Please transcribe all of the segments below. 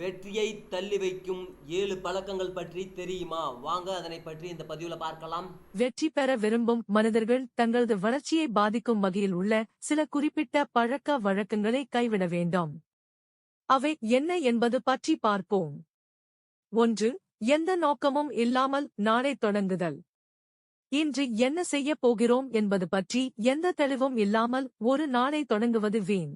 வெற்றியை தள்ளி வைக்கும் ஏழு பழக்கங்கள் பற்றி தெரியுமா? வாங்க அதனை பற்றி இந்த பதிவுல பார்க்கலாம். வெற்றி பெற விரும்பும் மனிதர்கள் தங்களது வளர்ச்சியை பாதிக்கும் வகையில் உள்ள சில குறிப்பிட்ட பழக்க வழக்கங்களை கைவிட வேண்டும். அவை என்ன என்பது பற்றி பார்ப்போம். ஒன்று எந்த நோக்கமும் இல்லாமல் நாளை தொடங்குதல். இன்று என்ன செய்யப் போகிறோம் என்பது பற்றி எந்த தெளிவும் இல்லாமல் ஒரு நாளை தொடங்குவது வீண்.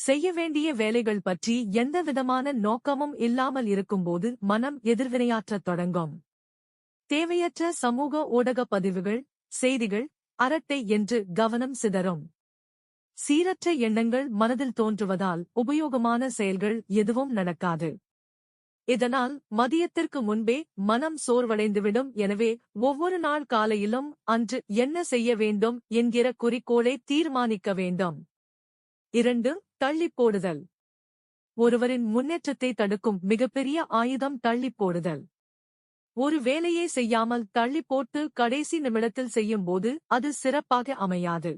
செய்ய வேண்டிய வேலைகள் பற்றி எந்தவிதமான நோக்கமும் இல்லாமல் இருக்கும்போது மனம் எதிர்வினையாற்றத் தொடங்கும். தேவையற்ற சமூக ஊடக பதிவுகள் செய்திகள் அரட்டை என்று கவனம் சிதறும். சீரற்ற எண்ணங்கள் மனதில் தோன்றுவதால் உபயோகமான செயல்கள் எதுவும் நடக்காது. இதனால் மதியத்திற்கு முன்பே மனம் சோர்வடைந்துவிடும். எனவே ஒவ்வொரு நாள் காலையிலும் அன்று என்ன செய்ய வேண்டும் என்கிற குறிக்கோளை தீர்மானிக்க வேண்டும். இரண்டு தள்ளிப் போடுதல் ஒருவரின் முன்னேற்றத்தை தடுக்கும் மிகப்பெரிய ஆயுதம் தள்ளிப் போடுதல் ஒரு வேலையை செய்யாமல் தள்ளி போட்டு கடைசி நிமிடத்தில் செய்யும்போது அது சிறப்பாக அமையாது.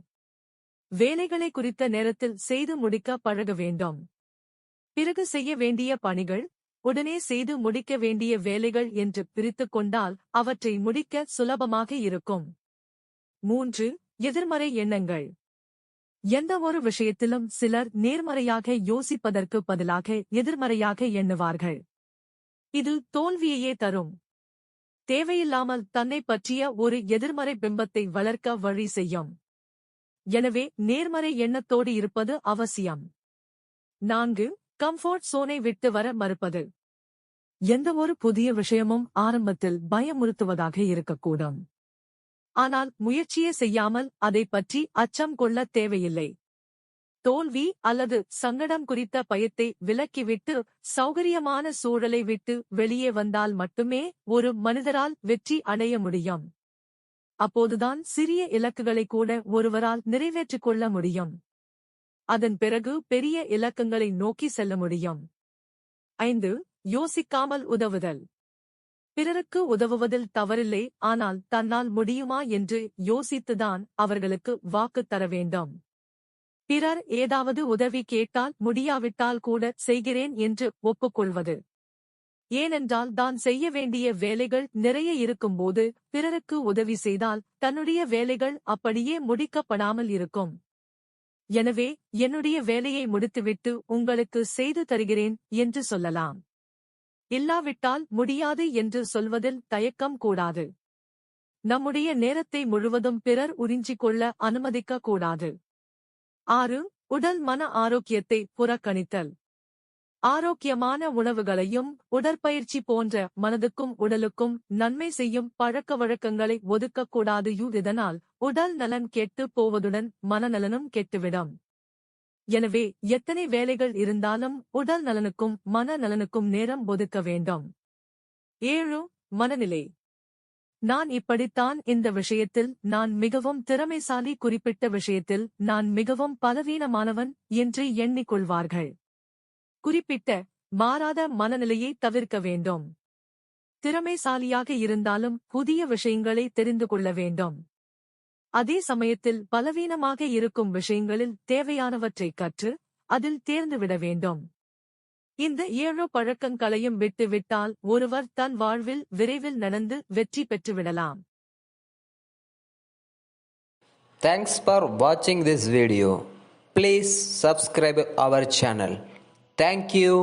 வேலைகளை குறித்த நேரத்தில் செய்து முடிக்க பழக வேண்டும். பிறகு செய்ய வேண்டிய பணிகள் உடனே செய்து முடிக்க வேண்டிய வேலைகள் என்று பிரித்துக் கொண்டால் அவற்றை முடிக்க சுலபமாக இருக்கும். மூன்று எதிர்மறை எண்ணங்கள். எந்த ஒரு விஷயத்திலும் சிலர் நேர்மறையாக யோசிப்பதற்கு பதிலாக எதிர்மறையாக எண்ணுவார்கள். இது தோல்வியையே தரும். தேவையில்லாமல் தன்னை பற்றிய ஒரு எதிர்மறை பிம்பத்தை வளர்க்க வழி செய்யும். எனவே நேர்மறை எண்ணத்தோடு இருப்பது அவசியம். நான்கு கம்ஃபோர்ட் சோனை விட்டு வர மறுப்பது. எந்த ஒரு புதிய விஷயமும் ஆரம்பத்தில் பயமுறுத்துவதாக இருக்கக்கூடும். ஆனால் முயற்சியே செய்யாமல் அதை பற்றி அச்சம் கொள்ளத் தேவையில்லை. தோல்வி அல்லது சங்கடம் குறித்த பயத்தை விலக்கிவிட்டு சௌகரியமான சூழலை விட்டு வெளியே வந்தால் மட்டுமே ஒரு மனிதரால் வெற்றி அடைய முடியும். அப்போதுதான் சிறிய இலக்குகளை கூட ஒருவரால் நிறைவேற்றிக் கொள்ள முடியும். அதன் பிறகு பெரிய இலக்கங்களை நோக்கி செல்ல முடியும். ஐந்து யோசிக்காமல் உதவுதல். பிறருக்கு உதவுவதில் தவறில்லை ஆனால் தன்னால் முடியுமா என்று யோசித்துதான் அவர்களுக்கு வாக்கு தர வேண்டும். பிறர் ஏதாவது உதவி கேட்டால் முடியாவிட்டால் கூட செய்கிறேன் என்று ஒப்புக்கொள்வது. ஏனென்றால் தான் செய்ய வேண்டிய வேலைகள் நிறைய இருக்கும்போது பிறருக்கு உதவி செய்தால் தன்னுடைய வேலைகள் அப்படியே முடிக்கப்படாமல் இருக்கும். எனவே என்னுடைய வேலையை முடித்துவிட்டு உங்களுக்கு செய்து தருகிறேன் என்று சொல்லலாம். இல்லாவிட்டால் முடியாது என்று சொல்வதில் தயக்கம் கூடாது. நம்முடைய நேரத்தை முழுவதும் பிறர் உறிஞ்சிக் கொள்ள அனுமதிக்க கூடாது. ஆறு உடல் மன ஆரோக்கியத்தை புறக்கணித்தல். ஆரோக்கியமான உணவுகளையும் உடற்பயிற்சி போன்ற மனதுக்கும் உடலுக்கும் நன்மை செய்யும் பழக்க வழக்கங்களை ஒதுக்கக்கூடாது இதனால் உடல் நலன் கெட்டுப் போவதுடன் மனநலனும் கெட்டுவிடும். எனவே எத்தனை வேலைகள் இருந்தாலும் உடல் நலனுக்கும் மன நலனுக்கும் நேரம் ஒதுக்க வேண்டும். ஏழு மனநிலை. நான் இப்படித்தான் இந்த விஷயத்தில் நான் மிகவும் திறமைசாலி குறிப்பிட்ட விஷயத்தில் நான் மிகவும் பலவீனமானவன் என்று எண்ணிக்கொள்வார்கள். குறிப்பிட்ட மாறாத மனநிலையை தவிர்க்க வேண்டும். திறமைசாலியாக இருந்தாலும் புதிய விஷயங்களை தெரிந்து கொள்ள வேண்டும். அதே சமயத்தில் பலவீனமாக இருக்கும் விஷயங்களில் தேவையானவற்றை கற்று அதில் தேர்ந்துவிட வேண்டும். இந்த ஏழு பழக்கங்களையும் விட்டுவிட்டால் ஒருவர் தன் வாழ்வில் விரைவில் நடந்து வெற்றி பெற்றுவிடலாம் தேங்க்ஸ் ஃபார் வாட்சிங் this video please subscribe our channel thank you.